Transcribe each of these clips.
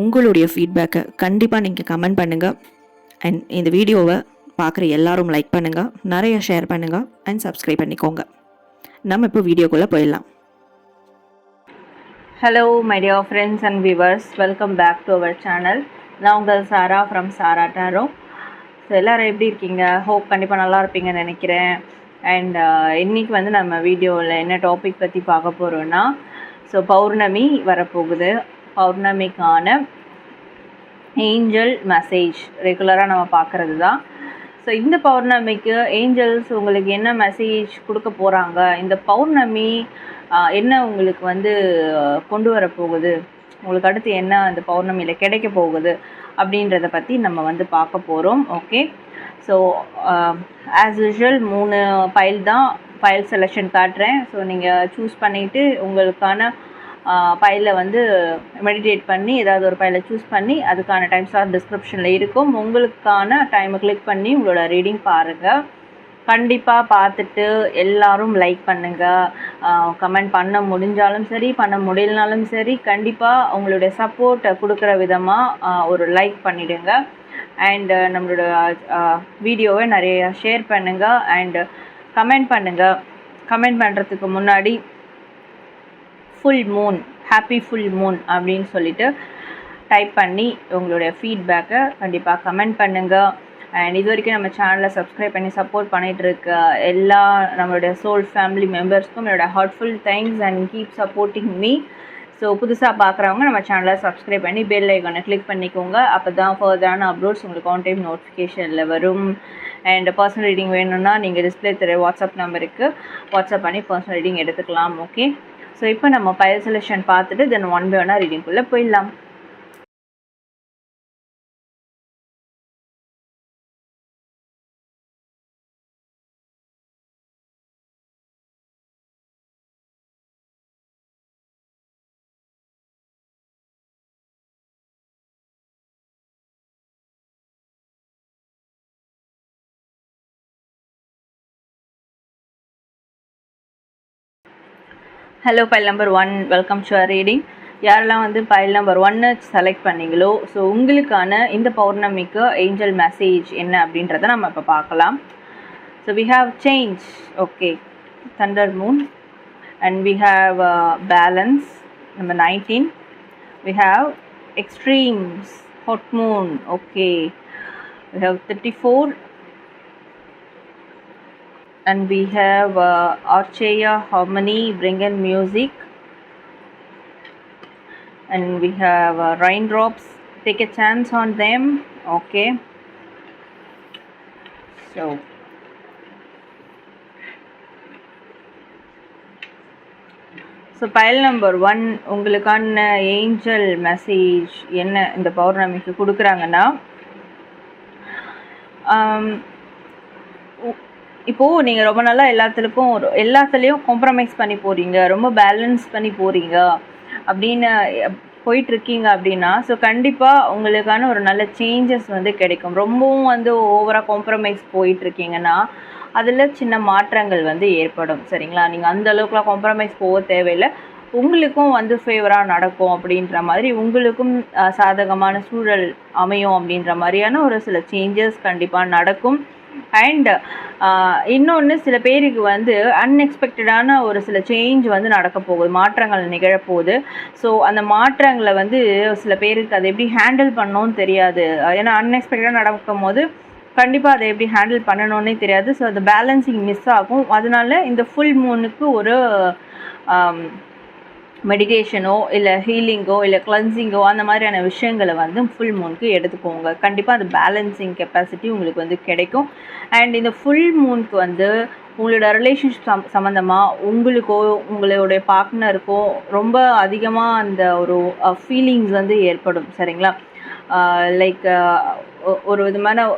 உங்களுடைய ஃபீட்பேக்கை கண்டிப்பாக நீங்கள் கமெண்ட் பண்ணுங்கள் அண்ட் இந்த வீடியோவை பார்க்குற எல்லாரும் லைக் பண்ணுங்கள் நிறைய ஷேர் பண்ணுங்கள் அண்ட் சப்ஸ்கிரைப் பண்ணிக்கோங்க. நம்ம இப்போ வீடியோக்குள்ளே போயிடலாம். Hello my dear friends and viewers welcome back to our channel நான் உங்கள் Sara from Sara tarot so எல்லோரும் எப்படி இருக்கீங்க? ஹோப் கண்டிப்பாக நல்லா இருப்பீங்கன்னு நினைக்கிறேன். அண்ட் uh, இன்றைக்கி வந்து நம்ம வீடியோவில் என்ன டாபிக் பற்றி பார்க்க போகிறோன்னா ஸோ பௌர்ணமி வரப்போகுது. பௌர்ணமிக்கான ஏஞ்சல் மெசேஜ் ரெகுலராக நம்ம பார்க்குறது தான் ஸோ இந்த பௌர்ணமிக்கு ஏஞ்சல்ஸ் உங்களுக்கு என்ன மெசேஜ் கொடுக்க போகிறாங்க இந்த பௌர்ணமி என்ன உங்களுக்கு வந்து கொண்டு வர போகுது? உங்களுக்கு அடுத்து என்ன அந்த பௌர்ணமியில் கிடைக்க போகுது? அப்படின்றத பற்றி நம்ம வந்து பார்க்க போகிறோம் ஓகே ஸோ ஆஸ் யூஷுவல் மூணு ஃபைல் தான். ஃபைல் செலெக்ஷன் காட்டுறேன். ஸோ நீங்கள் சூஸ் பண்ணிவிட்டு உங்களுக்கான ஃபைலில் வந்து மெடிடேட் பண்ணி ஏதாவது ஒரு ஃபைலை சூஸ் பண்ணி அதுக்கான டைம் ஸ்லாட் டிஸ்கிரிப்ஷனில் இருக்கும். உங்களுக்கான டைமை கிளிக் பண்ணி உங்களோட ரீடிங் பாருங்கள் கண்டிப்பாக பார்த்துட்டு எல்லாரும் லைக் பண்ணுங்கள் கமெண்ட் பண்ண முடிஞ்சாலும் சரி பண்ண முடியலனாலும் சரி கண்டிப்பாக உங்களுடைய சப்போர்ட்டை கொடுக்குற விதமாக ஒரு லைக் பண்ணிவிடுங்க அண்டு நம்மளோட வீடியோவை நிறைய ஷேர் பண்ணுங்கள் அண்டு கமெண்ட் பண்ணுங்கள் கமெண்ட் பண்ணுறதுக்கு முன்னாடி full moon happy full moon அப்படின்னு சொல்லிட்டு டைப் பண்ணி உங்களுடைய ஃபீட்பேக்கை கண்டிப்பாக கமெண்ட் பண்ணுங்கள் அண்ட் இது வரைக்கும் நம்ம சேனலை சப்ஸ்கிரைப் பண்ணி சப்போர்ட் பண்ணிகிட்டு இருக்க எல்லா நம்மளுடைய சோல் ஃபேமிலி மெம்பர்ஸ்க்கும் என்னோட heartful thanks and keep supporting me so புதுசாக பார்க்குறவங்க நம்ம சேனலை சப்ஸ்கிரைப் பண்ணி பெல் ஐக்கானை கிளிக் பண்ணிக்கோங்க. அப்போ தான் ஃபர்தரான அப்லோட்ஸ் உங்களுக்கு ஆன் டைம் நோட்டிஃபிகேஷனில் வரும். அண்ட் பர்சனல் ரீடிங் வேணும்னா நீங்கள் டிஸ்பிளே தர வாட்ஸ்அப் நம்பருக்கு வாட்ஸ்அப் பண்ணி பர்சனல் ரீடிங் எடுத்துக்கலாம் ஓகே ஸோ இப்போ நம்ம பயல் செலெக்ஷன் பார்த்துட்டு தென் ஒன் பை ஒன்னாக ரீடிங்குள்ளே போயிடலாம். Hello file number one welcome to reading யாரெல்லாம் வந்து ஃபைல் நம்பர் ஒன்னு செலக்ட் பண்ணீங்களோ ஸோ உங்களுக்கான இந்த பௌர்ணமிக்கு ஏஞ்சல் மெசேஜ் என்ன அப்படின்றத நம்ம இப்போ பார்க்கலாம். So we have change okay thunder moon and we have balance number nineteen 19 we have extremes hot moon. Okay. We have 34 and we have uh, archeya harmony bring in music and we have uh, raindrops take a chance on them okay so so pile number one உங்களுக்கான angel message என்ன இந்த பௌர்ணமிக்கு கொடுக்குறாங்கன்னா இப்போது நீங்கள் ரொம்ப நல்லா எல்லாத்துலேயும் ஒரு எல்லாத்துலேயும் காம்ப்ரமைஸ் பண்ணி போகிறீங்க ரொம்ப பேலன்ஸ் பண்ணி போகிறீங்க அப்படின்னு போயிட்டுருக்கீங்க அப்படின்னா ஸோ கண்டிப்பாக உங்களுக்கான ஒரு நல்ல சேஞ்சஸ் வந்து கிடைக்கும். ரொம்பவும் வந்து ஓவராக காம்ப்ரமைஸ் போயிட்டுருக்கீங்கன்னா அதில் சின்ன மாற்றங்கள் வந்து ஏற்படும். சரிங்களா? நீங்கள் அந்த அளவுக்குலாம் காம்ப்ரமைஸ் போக தேவையில்லை. உங்களுக்கும் வந்து ஃபேவராக நடக்கும் அப்படின்ற மாதிரி உங்களுக்கும் சாதகமான சூழல் அமையும் அப்படின்ற மாதிரியான ஒரு சில சேஞ்சஸ் கண்டிப்பாக நடக்கும். அண்ட் uh, இன்னொன்று சில பேருக்கு வந்து அன்எக்ஸ்பெக்டடான ஒரு சில சேஞ்ச் வந்து நடக்க போகுது மாற்றங்கள் நிகழப்போகுது. ஸோ அந்த மாற்றங்களை வந்து சில பேருக்கு அதை எப்படி ஹேண்டில் பண்ணணும்னு தெரியாது. ஏன்னா அன்எக்ஸ்பெக்டடாக நடக்கும் போது கண்டிப்பாக அதை எப்படி ஹேண்டில் பண்ணணும்னே தெரியாது. ஸோ அந்த பேலன்சிங் மிஸ் ஆகும். அதனால இந்த ஃபுல் மூனுக்கு ஒரு um, மெடிடேஷனோ இல்லை ஹீலிங்கோ இல்லை கிளன்சிங்கோ அந்த மாதிரியான விஷயங்களை வந்து ஃபுல் மூனுக்கு எடுத்துக்கோங்க. கண்டிப்பாக அந்த பேலன்சிங் கெப்பாசிட்டி உங்களுக்கு வந்து கிடைக்கும். அண்ட் இந்த ஃபுல் மூனுக்கு வந்து உங்களோட ரிலேஷன்ஷிப் சம் சம்மந்தமாக உங்களுக்கோ உங்களுடைய பார்ட்னருக்கோ ரொம்ப அதிகமாக அந்த ஒரு ஃபீலிங்ஸ் வந்து ஏற்படும். சரிங்களா? லைக் ஒரு விதமான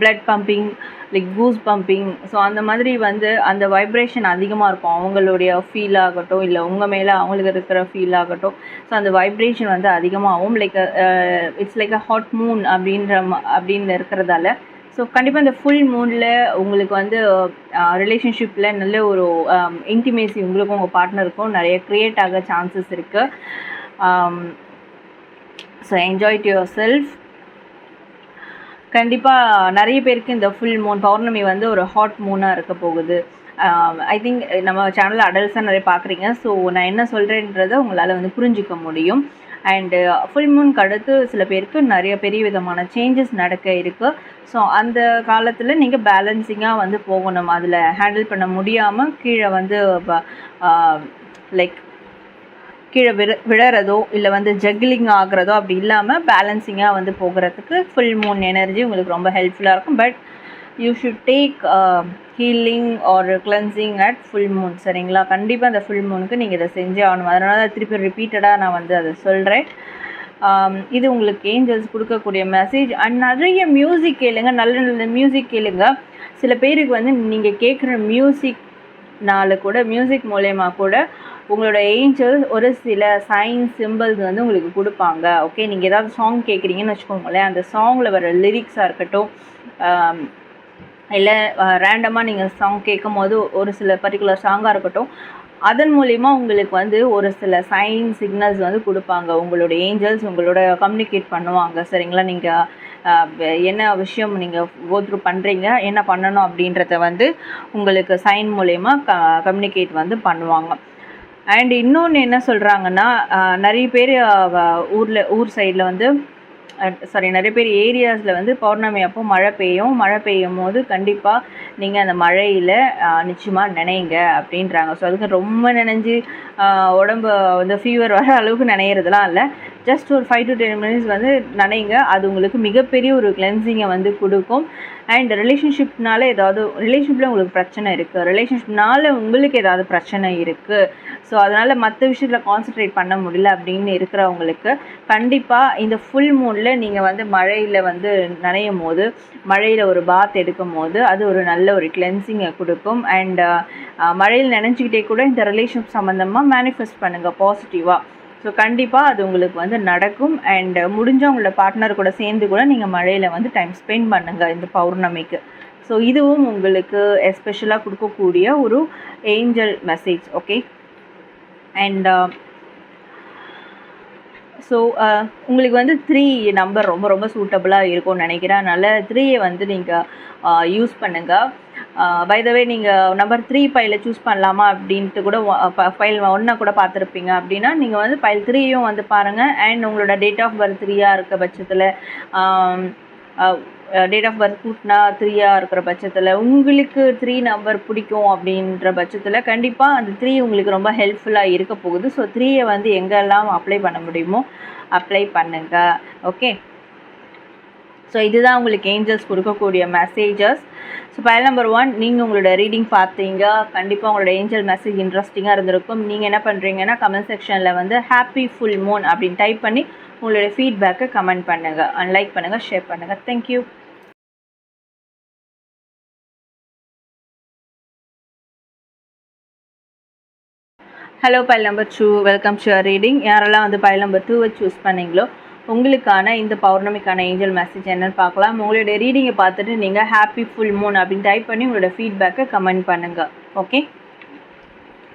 பிளட் பம்பிங் லைக் பூஸ் பம்பிங் ஸோ அந்த மாதிரி வந்து அந்த வைப்ரேஷன் அதிகமாக இருக்கும். அவங்களுடைய ஃபீல் ஆகட்டும் இல்லை உங்கள் மேலே அவங்களுக்கு இருக்கிற ஃபீல் ஆகட்டும். ஸோ அந்த வைப்ரேஷன் வந்து அதிகமாகவும் like it's like a hot moon அப்படின்ற அப்படின்னு இருக்கிறதால. ஸோ கண்டிப்பாக இந்த ஃபுல் மூனில் உங்களுக்கு வந்து uh, ரிலேஷன்ஷிப்பில் நல்ல ஒரு um, இன்டிமேசி உங்களுக்கும் உங்கள் பார்ட்னருக்கும் நிறைய க்ரியேட் ஆக சான்சஸ் இருக்குது so enjoy to yourself கண்டிப்பாக நிறைய பேருக்கு இந்த ஃபுல் மூன் பௌர்ணமி வந்து ஒரு ஹாட் மூனாக இருக்க போகுது. ஐ திங்க் நம்ம சேனலில் அடல்ட்ஸாக நிறைய பார்க்குறீங்க. ஸோ நான் என்ன சொல்கிறேன்றதை உங்களால் வந்து புரிஞ்சிக்க முடியும். அண்டு ஃபுல் மூனுக்கு அடுத்து சில பேருக்கு நிறைய பெரிய விதமான சேஞ்சஸ் நடக்க இருக்குது ஸோ அந்த காலத்தில் நீங்கள் பேலன்சிங்காக வந்து போகணும். அதில் ஹேண்டில் பண்ண முடியாமல் கீழே வந்து லைக் கீழே விழ விழறதோ இல்லை வந்து ஜக்லிங் ஆகிறதோ அப்படி இல்லாமல் பேலன்சிங்காக வந்து போகிறதுக்கு ஃபுல் மூன் எனர்ஜி உங்களுக்கு ரொம்ப ஹெல்ப்ஃபுல்லாக இருக்கும். But you should take healing or cleansing at full moon சரிங்களா? கண்டிப்பாக அந்த ஃபுல் மூனுக்கு நீங்கள் இதை செஞ்சே ஆகணும். அதனால தான் திருப்பி ரிப்பீட்டடாக நான் வந்து அதை சொல்கிறேன் இது உங்களுக்கு ஏஞ்சல்ஸ் கொடுக்கக்கூடிய மெசேஜ் அண்ட் நிறைய மியூசிக் கேளுங்க. நல்ல நல்ல மியூசிக் கேளுங்க. சில பேருக்கு வந்து நீங்கள் கேட்குற மியூசிக்னால கூட மியூசிக் மூலயமா கூட உங்களோட ஏஞ்சல்ஸ் ஒரு சில சைன் சிம்பிள்ஸ் வந்து உங்களுக்கு கொடுப்பாங்க. ஓகே நீங்கள் ஏதாவது சாங் கேட்குறீங்கன்னு வச்சுக்கோங்களேன் அந்த சாங்கில் வர லிரிக்ஸாக இருக்கட்டும் இல்லை ரேண்டமாக நீங்கள் சாங் கேட்கும் போது ஒரு சில பர்டிகுலர் சாங்காக இருக்கட்டும் அதன் மூலிமா உங்களுக்கு வந்து ஒரு சில சைன் சிக்னல்ஸ் வந்து கொடுப்பாங்க. உங்களோட ஏஞ்சல்ஸ் உங்களோட கம்யூனிகேட் பண்ணுவாங்க. சரிங்களா? நீங்கள் என்ன விஷயம் நீங்கள் கோத்ரூ பண்ணுறீங்க என்ன பண்ணணும் அப்படின்றத வந்து உங்களுக்கு சைன் மூலயமா க கம்யூனிகேட் வந்து பண்ணுவாங்க. அண்ட் இன்னொன்று என்ன சொல்கிறாங்கன்னா நிறைய பேர் ஊரில் ஊர் சைடில் வந்து சாரி நிறைய பேர் ஏரியாஸில் வந்து பௌர்ணமி அப்போ மழை பெய்யும். மழை பெய்யும் போது கண்டிப்பாக நீங்கள் அந்த மழையில் நிச்சயமாக நினைங்க அப்படின்றாங்க. ஸோ அதுக்கு ரொம்ப நினைஞ்சு உடம்பு வந்து ஃபீவர் வர அளவுக்கு நினைகிறதுலாம் இல்லை. ஜஸ்ட் ஒரு ஃபைவ் டு டென் மினிட்ஸ் வந்து நினைங்க. அது உங்களுக்கு மிகப்பெரிய ஒரு கிளென்சிங்கை வந்து கொடுக்கும். அண்ட் ரிலேஷன்ஷிப்னால ஏதாவது ரிலேஷன்ஷிப்பில் உங்களுக்கு பிரச்சனை இருக்குது ரிலேஷன்ஷிப்னால உங்களுக்கு ஏதாவது பிரச்சனை இருக்குது ஸோ அதனால் மற்ற விஷயத்தில் கான்சென்ட்ரேட் பண்ண முடியல அப்படின்னு இருக்கிறவங்களுக்கு கண்டிப்பாக இந்த ஃபுல் மூனில் நீங்கள் வந்து மழையில் வந்து நனையும் போது மழையில் ஒரு பாத் எடுக்கும் போது அது ஒரு நல்ல ஒரு கிளென்சிங்கை கொடுக்கும். அண்ட் மழையில் நினைஞ்சிக்கிட்டே கூட இந்த ரிலேஷன்ஷிப் சம்மந்தமாக மேனிஃபெஸ்ட் பண்ணுங்கள் பாசிட்டிவாக ஸோ கண்டிப்பாக அது உங்களுக்கு வந்து நடக்கும். அண்ட் முடிஞ்ச உங்களோட பார்ட்னர் கூட சேர்ந்து கூட நீங்கள் மழையில் வந்து டைம் ஸ்பெண்ட் பண்ணுங்கள் இந்த பௌர்ணமிக்கு. ஸோ இதுவும் உங்களுக்கு எஸ்பெஷலாக கொடுக்கக்கூடிய ஒரு angel message okay and so உங்களுக்கு வந்து த்ரீ நம்பர் ரொம்ப ரொம்ப சூட்டபுளாக இருக்கும்னு நினைக்கிறேன். அதனால் த்ரீயை வந்து நீங்கள் யூஸ் uh, பண்ணுங்கள் பை த வே நீங்கள் நம்பர் த்ரீ ஃபைலை சூஸ் பண்ணலாமா அப்படின்ட்டு கூட ஃபைல் ஒன்றை கூட பார்த்துருப்பீங்க அப்படின்னா நீங்கள் வந்து ஃபைல் த்ரீயும் வந்து பாருங்கள் அண்ட் உங்களோட டேட் ஆஃப் பர்த் த்ரீயாக இருக்க பட்சத்தில் டேட் ஆஃப் பர்த் கூட்டினா த்ரீயாக இருக்கிற பட்சத்தில் உங்களுக்கு த்ரீ நம்பர் பிடிக்கும் அப்படின்ற பட்சத்தில் கண்டிப்பாக அந்த த்ரீ உங்களுக்கு ரொம்ப ஹெல்ப்ஃபுல்லாக இருக்க போகுது. ஸோ த்ரீயை வந்து எங்கெல்லாம் அப்ளை பண்ண முடியுமோ அப்ளை பண்ணுங்கள் ஓகே ஸோ இதுதான் உங்களுக்கு ஏஞ்சல்ஸ் கொடுக்கக்கூடிய messages so pile number one நீங்கள் உங்களோட ரீடிங் பார்த்தீங்க. கண்டிப்பாக உங்களோட ஏஞ்சல் மெசேஜ் இன்ட்ரெஸ்டிங்காக இருந்திருக்கும். நீங்கள் என்ன பண்ணுறீங்கன்னா கமெண்ட் செக்ஷனில் வந்து ஹாப்பி ஃபுல் மூன் அப்படின்னு டைப் பண்ணி உங்களுடைய ஃபீட்பேக்கை கமெண்ட் பண்ணுங்கள் அண்ட் லைக் பண்ணுங்கள் ஷேர் பண்ணுங்கள் thank you hello pile number two welcome to reading யாரெல்லாம் வந்து பைல் நம்பர் டூவை சூஸ் பண்ணீங்களோ உங்களுக்கான இந்த பௌர்ணமிக்கான ஏஞ்சல் மெசேஜ் என்னன்னு பார்க்கலாம். உங்களுடைய ரீடிங்கை பார்த்துட்டு நீங்கள் ஹாப்பி ஃபுல் மூன் அப்படின்னு டைப் பண்ணி உங்களோட ஃபீட்பேக்கை கமெண்ட் பண்ணுங்கள் ஓகே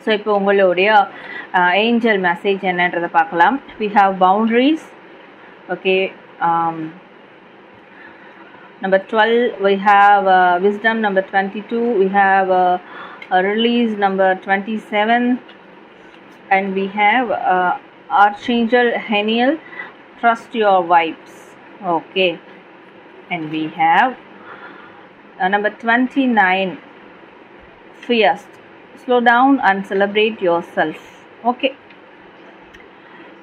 ஸோ இப்போ உங்களுடைய ஏஞ்சல் மெசேஜ் என்னன்றதை பார்க்கலாம். We have boundaries okay number twelve we have wisdom number twenty two we have release number twenty seven and we have archangel Haniel trust your vibes. Okay. And we have uh, number 29 first slow down and celebrate yourself. Okay.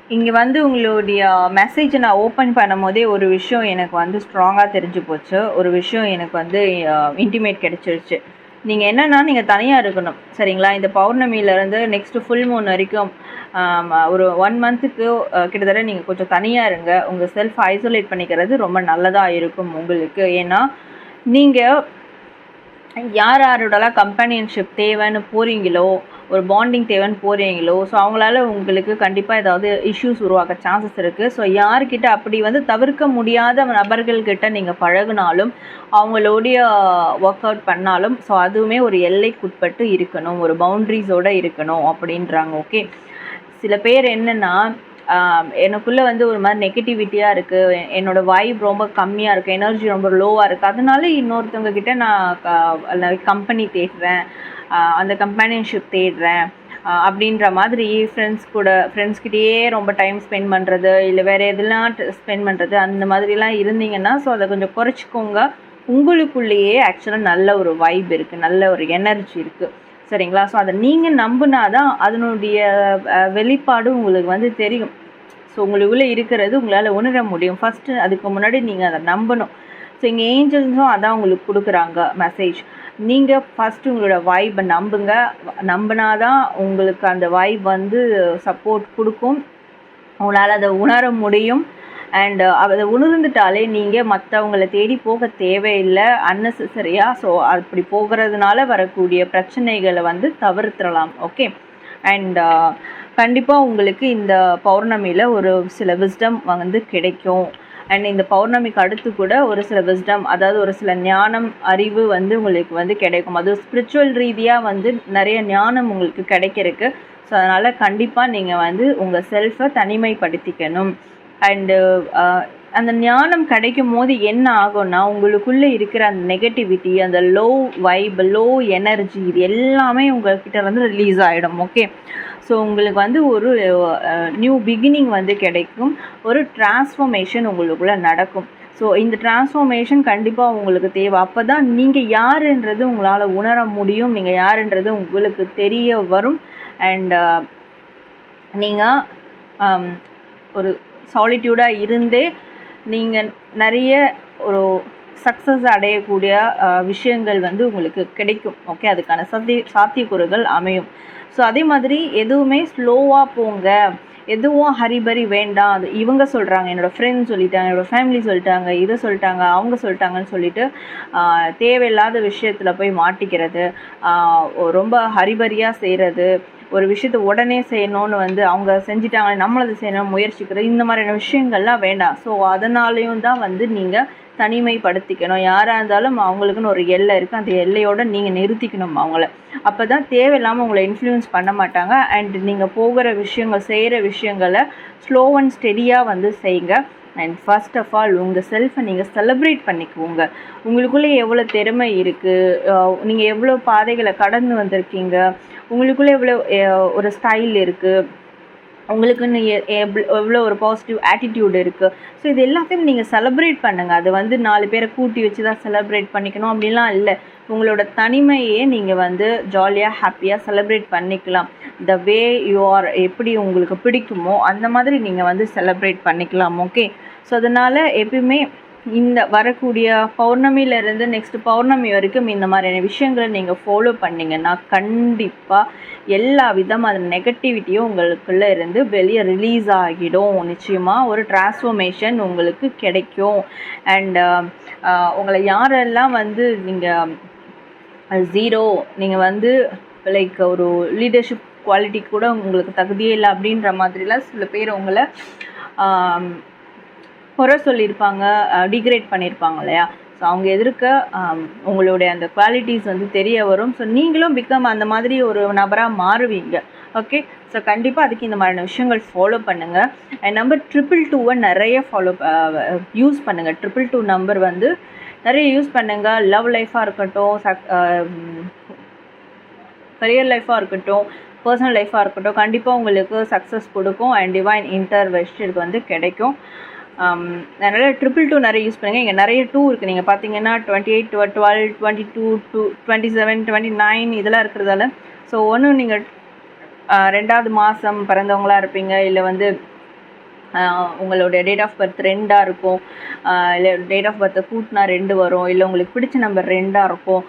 இங்கே வந்து உங்களுடைய மெசேஜை நான் open பண்ணும்போதே ஒரு விஷயம் எனக்கு வந்து ஸ்ட்ராங்காக தெரிஞ்சு போச்சு. ஒரு விஷயம் எனக்கு வந்து uh, இன்டிமேட் கிடச்சிருச்சு. நீங்கள் என்னென்னா நீங்கள் தனியாக இருக்கணும். சரிங்களா? இந்த பௌர்ணமியிலேருந்து நெக்ஸ்ட்டு ஃபுல் மூன் வரைக்கும் ஒரு ஒன் மந்த்துக்கு கிட்டத்தட்ட நீங்கள் கொஞ்சம் தனியாக இருங்க. உங்கள் செல்ஃப் ஐசோலேட் பண்ணிக்கிறது ரொம்ப நல்லதாக இருக்கும் உங்களுக்கு. ஏன்னா நீங்கள் யார் யாரோடலாம் கம்பெனியன்ஷிப் தேவைன்னு போகிறீங்களோ ஒரு பாண்டிங் தேவைன்னு போகிறீங்களோ ஸோ அவங்களால உங்களுக்கு கண்டிப்பாக ஏதாவது இஷ்யூஸ் உருவாக்க சான்சஸ் இருக்குது ஸோ யார்கிட்ட அப்படி வந்து தவிர்க்க முடியாத நபர்கள்கிட்ட நீங்கள் பழகுனாலும் அவங்களுடைய ஒர்க் அவுட் பண்ணாலும் ஸோ அதுவுமே ஒரு எல்லைக்குட்பட்டு இருக்கணும் ஒரு பவுண்ட்ரிஸோடு இருக்கணும் அப்படின்றாங்க ஓகே சில பேர் என்னென்னா எனக்குள்ளே வந்து ஒரு மாதிரி நெகட்டிவிட்டியாக இருக்குது என்னோட வைப் ரொம்ப கம்மியாக இருக்குது எனர்ஜி ரொம்ப லோவாக இருக்குது அதனால இன்னொருத்தவங்க கிட்ட நான் கம்பெனி தேடுறேன். அந்த கம்பெனியன்ஷிப் தேடுறேன். அப்படின்ற மாதிரி ஃப்ரெண்ட்ஸ் கூட ஃப்ரெண்ட்ஸ்கிட்டயே ரொம்ப டைம் ஸ்பெண்ட் பண்ணுறது இல்லை வேறு எதெல்லாம் ஸ்பெண்ட் பண்ணுறது அந்த மாதிரிலாம் இருந்தீங்கன்னா ஸோ அதை கொஞ்சம் குறைச்சிக்கோங்க. உங்களுக்குள்ளேயே ஆக்சுவலாக நல்ல ஒரு வைப் இருக்குது நல்ல ஒரு எனர்ஜி இருக்குது சரிங்களா? ஸோ அதை நீங்கள் நம்பினா தான் அதனுடைய வெளிப்பாடு உங்களுக்கு வந்து தெரியும். ஸோ உங்களுக்குள்ளே இருக்கிறது உங்களால் உணர முடியும். ஃபஸ்ட்டு அதுக்கு முன்னாடி நீங்கள் அதை நம்பணும். ஸோ இங்கே ஏஞ்சல்ஸும் அதான் உங்களுக்கு கொடுக்குறாங்க மெசேஜ் நீங்கள் ஃபஸ்ட்டு உங்களோட வைப்பை நம்புங்க. நம்பினாதான் உங்களுக்கு அந்த வைப் வந்து சப்போர்ட் கொடுக்கும். உங்களால் அதை உணர முடியும். Uh, அண்ட் அதை உணர்ந்துட்டாலே நீங்கள் மற்றவங்களை தேடி போக தேவையில்லை அன்னெசரியாக ஸோ அப்படி போகிறதுனால வரக்கூடிய பிரச்சனைகளை வந்து தவிர்த்துடலாம். ஓகே அண்ட் uh, கண்டிப்பாக உங்களுக்கு இந்த பௌர்ணமியில் ஒரு சில விஸ்டம் வந்து கிடைக்கும். அண்ட் இந்த பௌர்ணமிக்கு அடுத்து கூட ஒரு சில விஸ்டம் அதாவது ஒரு சில ஞானம் அறிவு வந்து உங்களுக்கு வந்து கிடைக்கும். அது ஸ்பிரிச்சுவல் ரீதியாக வந்து நிறைய ஞானம் உங்களுக்கு கிடைக்கிறதுக்கு. ஸோ அதனால் கண்டிப்பாக நீங்கள் வந்து உங்கள் செல்ஃபை தனிமைப்படுத்திக்கணும். அண்டு uh, அந்த ஞானம் கிடைக்கும் போது என்ன ஆகும்னா உங்களுக்குள்ளே இருக்கிற அந்த நெகட்டிவிட்டி அந்த லோ வைப் லோ எனர்ஜி இது எல்லாமே உங்கள்கிட்ட வந்து ரிலீஸ் ஆகிடும் ஓகே ஸோ உங்களுக்கு வந்து ஒரு uh, நியூ பிகினிங் வந்து கிடைக்கும். ஒரு டிரான்ஸ்ஃபர்மேஷன் உங்களுக்குள்ளே நடக்கும். ஸோ இந்த டிரான்ஸ்ஃபர்மேஷன் கண்டிப்பாக உங்களுக்கு தேவை. அப்போ தான் நீங்கள் யாருன்றது உங்களால் உணர முடியும். நீங்கள் யாருன்றது உங்களுக்கு தெரிய வரும். அண்ட் uh, நீங்கள் um, ஒரு சாலிட்யூடாக இருந்தே நீங்கள் நிறைய ஒரு சக்ஸஸ் அடையக்கூடிய விஷயங்கள் வந்து உங்களுக்கு கிடைக்கும். ஓகே அதுக்கான சாத்திய சாத்தியக்கூறுகள் அமையும். ஸோ அதே மாதிரி எதுவுமே ஸ்லோவாக போங்க. எதுவும் ஹரிபரி வேண்டாம். அது இவங்க சொல்கிறாங்க என்னோடய ஃப்ரெண்ட்ஸ் சொல்லிட்டாங்க என்னோடய ஃபேமிலி சொல்லிட்டாங்க இதை சொல்லிட்டாங்க அவங்க சொல்லிட்டாங்கன்னு சொல்லிட்டு தேவையில்லாத விஷயத்தில் போய் மாட்டிக்கிறது ரொம்ப ஹரிபரியாக செய்கிறது ஒரு விஷயத்தை உடனே செய்யணும்னு வந்து அவங்க செஞ்சிட்டாங்க நம்மளது செய்யணும் முயற்சிக்கிறது இந்த மாதிரியான விஷயங்கள்லாம் வேண்டாம். ஸோ அதனாலையும் தான் வந்து நீங்கள் தனிமைப்படுத்திக்கணும். யாராக இருந்தாலும் அவங்களுக்குன்னு ஒரு எல்லை இருக்குது அந்த எல்லையோடு நீங்கள் நிறுத்திக்கணும் அவங்கள. அப்போ தான் தேவையில்லாமல் உங்களை இன்ஃப்ளூயன்ஸ் பண்ண மாட்டாங்க. அண்ட் நீங்கள் போகிற விஷயங்கள் செய்கிற விஷயங்களை ஸ்லோ அண்ட் ஸ்டெடியாக வந்து செய்யுங்க அண்ட் ஃபர்ஸ்ட் ஆஃப் ஆல் உங்கள் செல்ஃபை நீங்கள் செலிப்ரேட் பண்ணிக்குவோங்க உங்களுக்குள்ளே எவ்வளோ திறமை இருக்குது நீங்கள் எவ்வளோ பாதைகளை கடந்து வந்திருக்கீங்க? உங்களுக்குள்ளே எவ்வளோ ஒரு ஸ்டைல் இருக்குது உங்களுக்குன்னு எவ்வளோ எவ்வளோ ஒரு பாசிட்டிவ் ஆட்டிடியூட் இருக்குது ஸோ இது எல்லாத்தையும் நீங்கள் செலப்ரேட் பண்ணுங்கள் அது வந்து நாலு பேரை கூட்டி வச்சு தான் செலப்ரேட் பண்ணிக்கணும் அப்படிலாம் இல்லை. உங்களோட தனிமையே நீங்கள் வந்து ஜாலியாக ஹாப்பியாக செலப்ரேட் பண்ணிக்கலாம். த வே யூ ஆர் எப்படி உங்களுக்கு பிடிக்குமோ அந்த மாதிரி நீங்கள் வந்து செலப்ரேட் பண்ணிக்கலாம். ஓகே ஸோ அதனால் எப்பயுமே இந்த வரக்கூடிய பௌர்ணமியிலேருந்து நெக்ஸ்ட் பௌர்ணமி வரைக்கும் இந்த மாதிரியான விஷயங்களை நீங்கள் ஃபாலோ பண்ணிங்கன்னா கண்டிப்பாக எல்லா விதமான நெகட்டிவிட்டியும் உங்களுக்குள்ளே இருந்து வெளியே ரிலீஸ் ஆகிடும். நிச்சயமாக ஒரு டிரான்ஸ்ஃபர்மேஷன் உங்களுக்கு கிடைக்கும். அண்ட் உங்களை யாரெல்லாம் வந்து நீங்கள் ஜீரோ நீங்கள் வந்து லைக் ஒரு லீடர்ஷிப் குவாலிட்டி கூட உங்களுக்கு தகுதியே இல்லை அப்படின்ற மாதிரிலாம் சில பேர் உங்களை குறை சொல்லியிருப்பாங்க டிகிரேட் பண்ணியிருப்பாங்க இல்லையா? ஸோ அவங்க எதிர்க்க உங்களுடைய அந்த குவாலிட்டிஸ் வந்து தெரிய வரும். ஸோ நீங்களும் பிகம் அந்த மாதிரி ஒரு நபராக மாறுவீங்க. ஓகே ஸோ கண்டிப்பாக அதுக்கு இந்த மாதிரியான விஷயங்கள் ஃபாலோ பண்ணுங்கள் அண்ட் நம்பர் ட்ரிபிள் டூவை நிறைய ஃபாலோ யூஸ் பண்ணுங்கள் ட்ரிபிள் டூ நம்பர் வந்து நிறைய யூஸ் பண்ணுங்கள் லவ் லைஃபாக இருக்கட்டும் சக் கரியர் லைஃபாக இருக்கட்டும் பர்சனல் லைஃபாக இருக்கட்டும் கண்டிப்பாக உங்களுக்கு சக்ஸஸ் கொடுக்கும். அண்ட் டிவைன் இன்டர்வெஸ்ட் வந்து கிடைக்கும். அதனால் ட்ரிபிள் டூ நிறைய யூஸ் பண்ணுங்கள் இங்கே நிறைய டூ இருக்குது நீங்கள் பார்த்தீங்கன்னா twenty eight twelve twenty two two twenty seven twenty nine இதெல்லாம் இருக்கிறதால. ஸோ ஒன்று நீங்கள் uh, ரெண்டாவது மாதம் பிறந்தவங்களா இருப்பீங்க. இல்லை வந்து உங்களோட உங்களுடைய டேட் ஆஃப் பர்த் ரெண்டாக இருக்கும். Uh, இல்லை டேட் ஆஃப் பர்த்தை கூட்டினா ரெண்டு வரும். இல்லை உங்களுக்கு பிடிச்ச நம்பர் ரெண்டாக இருக்கும்.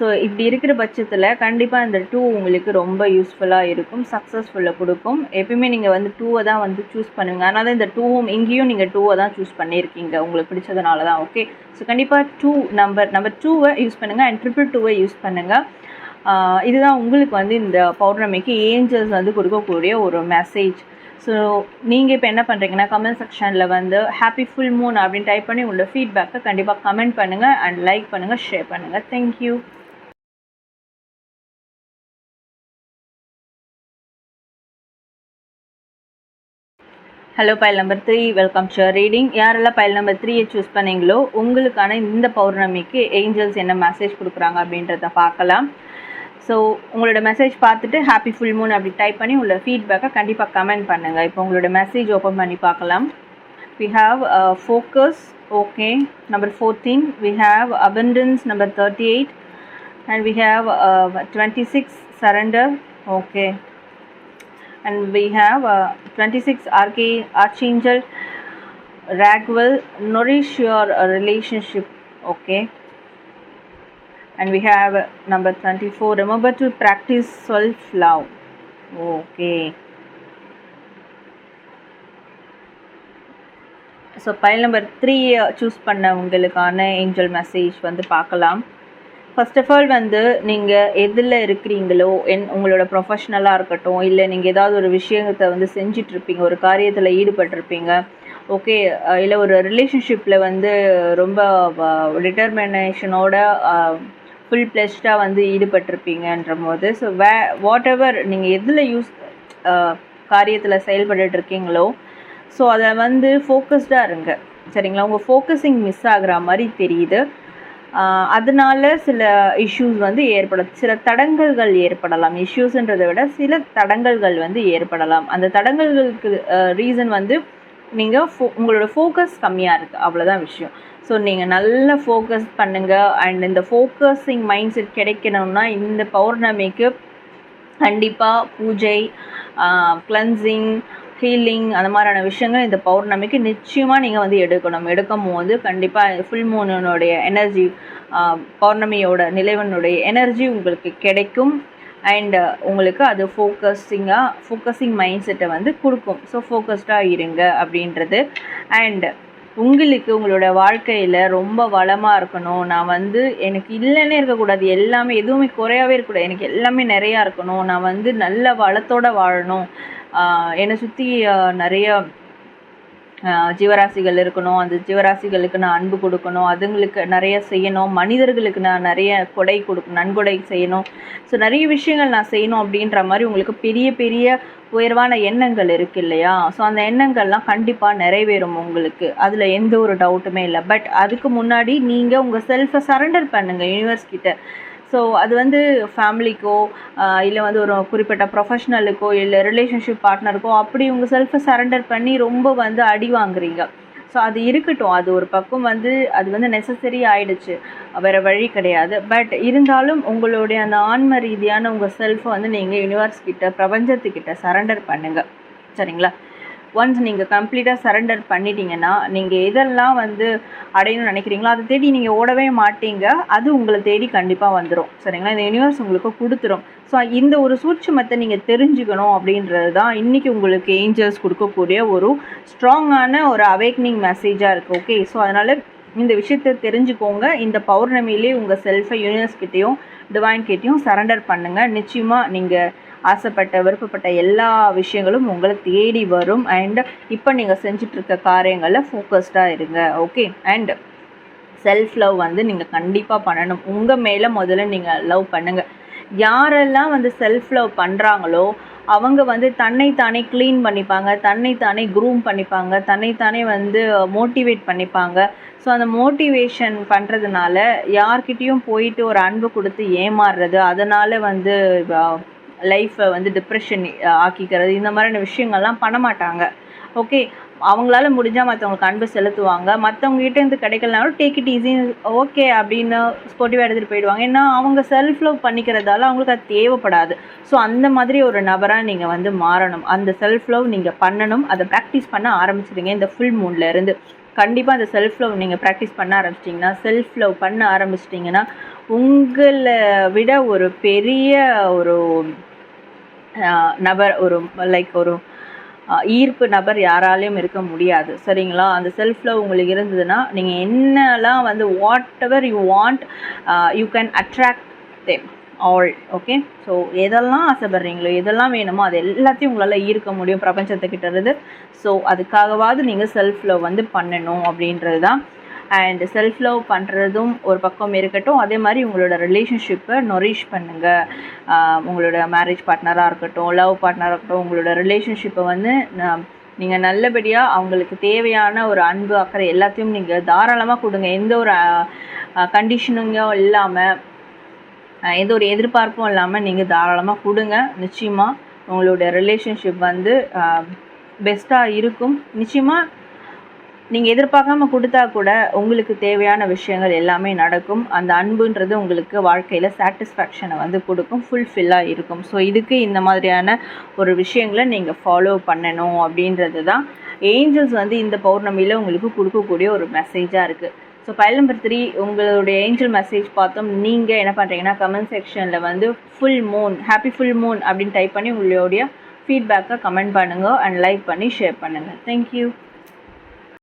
ஸோ இப்படி இருக்கிற பட்சத்தில் கண்டிப்பாக இந்த டூ உங்களுக்கு ரொம்ப யூஸ்ஃபுல்லாக இருக்கும் சக்ஸஸ்ஃபுல்லாக கொடுக்கும். எப்பயுமே நீங்கள் வந்து டூவை தான் வந்து சூஸ் பண்ணுவீங்க அதனால தான் இந்த டூவும் இங்கேயும் நீங்கள் டூவை தான் சூஸ் பண்ணியிருக்கீங்க உங்களுக்கு பிடிச்சதுனால தான் ஓகே ஸோ கண்டிப்பாக டூ நம்பர் நம்பர் டூவை யூஸ் பண்ணுங்கள் அண்ட் ட்ரிபிள் டூவை யூஸ் பண்ணுங்கள் இதுதான் உங்களுக்கு வந்து இந்த பௌர்ணமிக்கு ஏஞ்சல்ஸ் வந்து கொடுக்கக்கூடிய ஒரு மெசேஜ் ஸோ நீங்கள் இப்போ என்ன பண்ணுறீங்கன்னா கமெண்ட் செக்ஷனில் வந்து ஹாப்பி ஃபுல் மூன் அப்படின்னு டைப் பண்ணி உங்களோட ஃபீட்பேக்கை கண்டிப்பாக கமெண்ட் பண்ணுங்கள் அண்ட் லைக் பண்ணுங்கள் ஷேர் பண்ணுங்கள் thank you hello pile number three welcome sure reading யாரெல்லாம் பைல் நம்பர் த்ரீயை சூஸ் பண்ணீங்களோ உங்களுக்கான இந்த பௌர்ணமிக்கு ஏஞ்சல்ஸ் என்ன மெசேஜ் கொடுக்குறாங்க அப்படின்றத பார்க்கலாம். ஸோ உங்களோட மெசேஜ் பார்த்துட்டு ஹாப்பி ஃபுல் மூன் அப்படி டைப் பண்ணி உங்களோட ஃபீட்பேக்கை கண்டிப்பாக கமெண்ட் பண்ணுங்கள் இப்போ உங்களோட மெசேஜ் ஓப்பன் பண்ணி பார்க்கலாம். We have focus okay number fourteen we have abundance number thirty eight and we have twenty six surrender okay and we have uh, 26 arch archangel ragwell nourish your uh, relationship okay and we have uh, number 24 remember to practice self love okay so pile number three choose பண்ண உங்களுக்கான angel message வந்து பார்க்கலாம் first of all வந்து நீங்கள் எதில் இருக்கிறீங்களோ என் உங்களோட ப்ரொஃபஷ்னலாக இருக்கட்டும் இல்லை நீங்கள் ஏதாவது ஒரு விஷயத்தை வந்து செஞ்சிட்ருப்பீங்க ஒரு காரியத்தில் ஈடுபட்டிருப்பீங்க ஓகே இல்லை ஒரு ரிலேஷன்ஷிப்பில் வந்து ரொம்ப டிட்டர்மினேஷனோட ஃபுல் ப்ளெஸ்டாக வந்து ஈடுபட்டிருப்பீங்கன்ற போது ஸோ வே வாட் எவர் நீங்கள் எதில் யூஸ் காரியத்தில் செயல்பட்டுட்டு இருக்கீங்களோ ஸோ அதை வந்து ஃபோக்கஸ்டாக இருங்க. சரிங்களா? உங்கள் ஃபோக்கஸிங் மிஸ் ஆகிற மாதிரி தெரியுது. அதனால சில இஷ்யூஸ் வந்து ஏற்படும் சில தடங்கல்கள் ஏற்படலாம். இஷ்யூஸ்ன்றதை விட சில தடங்கல்கள் வந்து ஏற்படலாம். அந்த தடங்கல்களுக்கு ரீசன் வந்து நீங்கள் ஃபோ உங்களோட ஃபோக்கஸ் கம்மியாக இருக்குது அவ்வளோதான் விஷயம். ஸோ நீங்கள் நல்லா ஃபோக்கஸ் பண்ணுங்கள் அண்ட் இந்த ஃபோக்கஸிங் மைண்ட் செட் கிடைக்கணும்னா இந்த பௌர்ணமிக்கு கண்டிப்பாக பூஜை கிளன்சிங் ஹீலிங் அந்த மாதிரியான விஷயங்கள் இந்த பௌர்ணமிக்கு நிச்சயமாக நீங்கள் வந்து எடுக்கணும். எடுக்கும் போது கண்டிப்பாக ஃபுல் மூனுடைய எனர்ஜி பௌர்ணமியோட நிலைவனுடைய எனர்ஜி உங்களுக்கு கிடைக்கும். அண்ட் உங்களுக்கு அது ஃபோக்கஸிங்காக ஃபோக்கஸிங் மைண்ட் செட்டை வந்து கொடுக்கும். ஸோ ஃபோக்கஸ்டாக இருங்க அப்படின்றது. அண்ட் உங்களுக்கு உங்களோட வாழ்க்கையில் ரொம்ப வளமாக இருக்கணும். நான் வந்து எனக்கு இல்லைன்னே இருக்கக்கூடாது. எல்லாமே எதுவுமே குறையாவே இருக்கக்கூடாது. எனக்கு எல்லாமே நிறையா இருக்கணும். நான் வந்து நல்ல வளத்தோடு வாழணும். என்னை சுற்றி நிறைய ஜீவராசிகள் இருக்கணும். அந்த ஜீவராசிகளுக்கு நான் அன்பு கொடுக்கணும். அதுங்களுக்கு நிறைய செய்யணும். மனிதர்களுக்கு நான் நிறைய கொடை கொடுக்கணும் நன்கொடை செய்யணும். ஸோ நிறைய விஷயங்கள் நான் செய்யணும் அப்படின்ற மாதிரி உங்களுக்கு பெரிய பெரிய உயர்வான எண்ணங்கள் இருக்கு இல்லையா? ஸோ அந்த எண்ணங்கள்லாம் கண்டிப்பாக நிறைவேறும் உங்களுக்கு. அதில் எந்த ஒரு டவுட்டுமே இல்லை. பட் அதுக்கு முன்னாடி நீங்கள் உங்கள் செல்ஃபை சரண்டர் பண்ணுங்கள் யூனிவர்ஸ் கிட்ட. ஸோ அது வந்து ஃபேமிலிக்கோ இல்லை வந்து ஒரு குறிப்பிட்ட ப்ரொஃபஷ்னலுக்கோ இல்லை ரிலேஷன்ஷிப் பார்ட்னருக்கோ அப்படி உங்கள் செல்ஃபை சரண்டர் பண்ணி ரொம்ப வந்து அடி வாங்குறீங்க. ஸோ அது இருக்கட்டும். அது ஒரு பக்கம் வந்து அது வந்து நெசசரி ஆயிடுச்சு. வேறு வழி கிடையாது. பட் இருந்தாலும் உங்களுடைய அந்த ஆன்ம ரீதியான உங்கள் செல்ஃபை வந்து நீங்கள் யூனிவர்ஸ் கிட்ட பிரபஞ்சத்துக்கிட்ட சரண்டர் பண்ணுங்கள் சரிங்களா? ஒன்ஸ் நீங்கள் கம்ப்ளீட்டாக சரண்டர் பண்ணிட்டீங்கன்னா நீங்கள் எதெல்லாம் வந்து அடையணும்னு நினைக்கிறீங்களோ அதை தேடி நீங்கள் ஓடவே மாட்டீங்க. அது உங்களை தேடி கண்டிப்பாக வந்துடும் சரிங்களா? இந்த யூனிவர்ஸ் உங்களுக்கு கொடுத்துரும். ஸோ இந்த ஒரு சூட்சமத்தை நீங்கள் தெரிஞ்சுக்கணும் அப்படின்றது தான் இன்றைக்கி உங்களுக்கு ஏஞ்சல்ஸ் கொடுக்கக்கூடிய ஒரு ஸ்ட்ராங்கான ஒரு அவேக்னிங் மெசேஜாக இருக்குது ஓகே ஸோ அதனால் இந்த விஷயத்தை தெரிஞ்சுக்கோங்க. இந்த பௌர்ணமியிலே உங்கள் செல்ஃபை யூனிவர்ஸ் கிட்டேயும் டிவைன் கிட்டேயும் சரண்டர் பண்ணுங்கள் நிச்சயமாக நீங்கள் ஆசைப்பட்ட விருப்பப்பட்ட எல்லா விஷயங்களும் உங்களை தேடி வரும். அண்ட் இப்போ நீங்கள் செஞ்சிட்ருக்க காரியங்களில் ஃபோக்கஸ்டாக இருங்க ஓகே அண்ட் செல்ஃப் லவ் வந்து நீங்கள் கண்டிப்பாக பண்ணணும். உங்கள் மேலே முதல்ல நீங்கள் லவ் பண்ணுங்கள் யாரெல்லாம் வந்து செல்ஃப் லவ் பண்ணுறாங்களோ அவங்க வந்து தன்னைத்தானே க்ளீன் பண்ணிப்பாங்க தன்னைத்தானே க்ரூம் பண்ணிப்பாங்க தன்னைத்தானே வந்து மோட்டிவேட் பண்ணிப்பாங்க. ஸோ அந்த மோட்டிவேஷன் பண்ணுறதுனால யார்கிட்டேயும் போயிட்டு ஒரு அன்பு கொடுத்து ஏமாறுறது அதனால் வந்து லைஃப்பை வந்து டிப்ரெஷன் ஆக்கிக்கிறது இந்த மாதிரியான விஷயங்கள்லாம் பண்ண மாட்டாங்க. ஓகே அவங்களால முடிஞ்சால் மற்றவங்களுக்கு அன்பு செலுத்துவாங்க. மற்றவங்க இருந்து கிடைக்கலனாலும் டேக் இட் ஈஸி ஓகே அப்படின்னு ஸ்போட்டிவாக எடுத்துகிட்டு போயிடுவாங்க. ஏன்னா அவங்க செல்ஃப் லவ் பண்ணிக்கிறதால அவங்களுக்கு அது தேவைப்படாது. ஸோ அந்த மாதிரி ஒரு நபராக நீங்கள் வந்து மாறணும். அந்த செல்ஃப் லவ் நீங்கள் பண்ணணும். அதை ப்ராக்டிஸ் பண்ண ஆரம்பிச்சிடுங்க. இந்த ஃபுல் மூன்லேருந்து கண்டிப்பாக அந்த செல்ஃப் லவ் நீங்கள் ப்ராக்டிஸ் பண்ண ஆரம்பிச்சிட்டிங்கன்னா செல்ஃப் லவ் பண்ண ஆரம்பிச்சிட்டிங்கன்னா உங்களை விட ஒரு பெரிய ஒரு நபர் ஒரு லைக் ஒரு ஈர்ப்பு நபர் யாராலையும் இருக்க முடியாது. சரிங்களா? அந்த செல்ஃப் லவ் உங்களுக்கு இருந்ததுன்னா நீங்கள் என்னெல்லாம் வந்து whatever you want you can attract them all okay so எதெல்லாம் ஆசைப்படுறீங்களோ எதெல்லாம் வேணுமோ அது எல்லாத்தையும் உங்களால் ஈர்க்க முடியும் பிரபஞ்சத்துக்கிட்ட இருந்து ஸோ அதுக்காகவாவது நீங்கள் செல்ஃப் லவ் வந்து பண்ணணும் அப்படின்றது தான் அண்ட் செல்ஃப் லவ் பண்ணுறதும் ஒரு பக்கம் இருக்கட்டும். அதே மாதிரி உங்களோட ரிலேஷன்ஷிப்பை நொரிஷ் பண்ணுங்கள் உங்களோட மேரேஜ் பார்ட்னராக இருக்கட்டும் லவ் பார்ட்னராக இருக்கட்டும் உங்களோட ரிலேஷன்ஷிப்பை வந்து நீங்கள் நல்லபடியாக அவங்களுக்கு தேவையான ஒரு அன்பு அக்கறை எல்லாத்தையும் நீங்கள் தாராளமாக கொடுங்க. எந்த ஒரு கண்டிஷனுங்கும் இல்லாமல் எந்த ஒரு எதிர்பார்ப்பும் இல்லாமல் நீங்கள் தாராளமாக கொடுங்க. நிச்சயமாக உங்களோட ரிலேஷன்ஷிப் வந்து பெஸ்ட்டாக இருக்கும். நிச்சயமாக நீங்கள் எதிர்பார்க்காம கொடுத்தா கூட உங்களுக்கு தேவையான விஷயங்கள் எல்லாமே நடக்கும். அந்த அன்புன்றது உங்களுக்கு வாழ்க்கையில் சாட்டிஸ்ஃபேக்ஷனை வந்து கொடுக்கும் ஃபுல்ஃபில்லாக இருக்கும். ஸோ இதுக்கு இந்த மாதிரியான ஒரு விஷயங்களை நீங்கள் ஃபாலோ பண்ணணும் அப்படின்றது தான் ஏஞ்சல்ஸ் வந்து இந்த பௌர்ணமியில் உங்களுக்கு கொடுக்கக்கூடிய ஒரு மெசேஜாக இருக்குது ஸோ ஃபைல் நம்பர் த்ரீ உங்களுடைய ஏஞ்சல் மெசேஜ் பார்த்தோம். நீங்கள் என்ன பண்ணுறீங்கன்னா கமெண்ட் செக்ஷனில் வந்து full moon happy full moon அப்படின்னு டைப் பண்ணி உங்களுடைய ஃபீட்பேக்கை கமெண்ட் பண்ணுங்கள் அண்ட் லைக் பண்ணி ஷேர் பண்ணுங்கள் தேங்க்யூ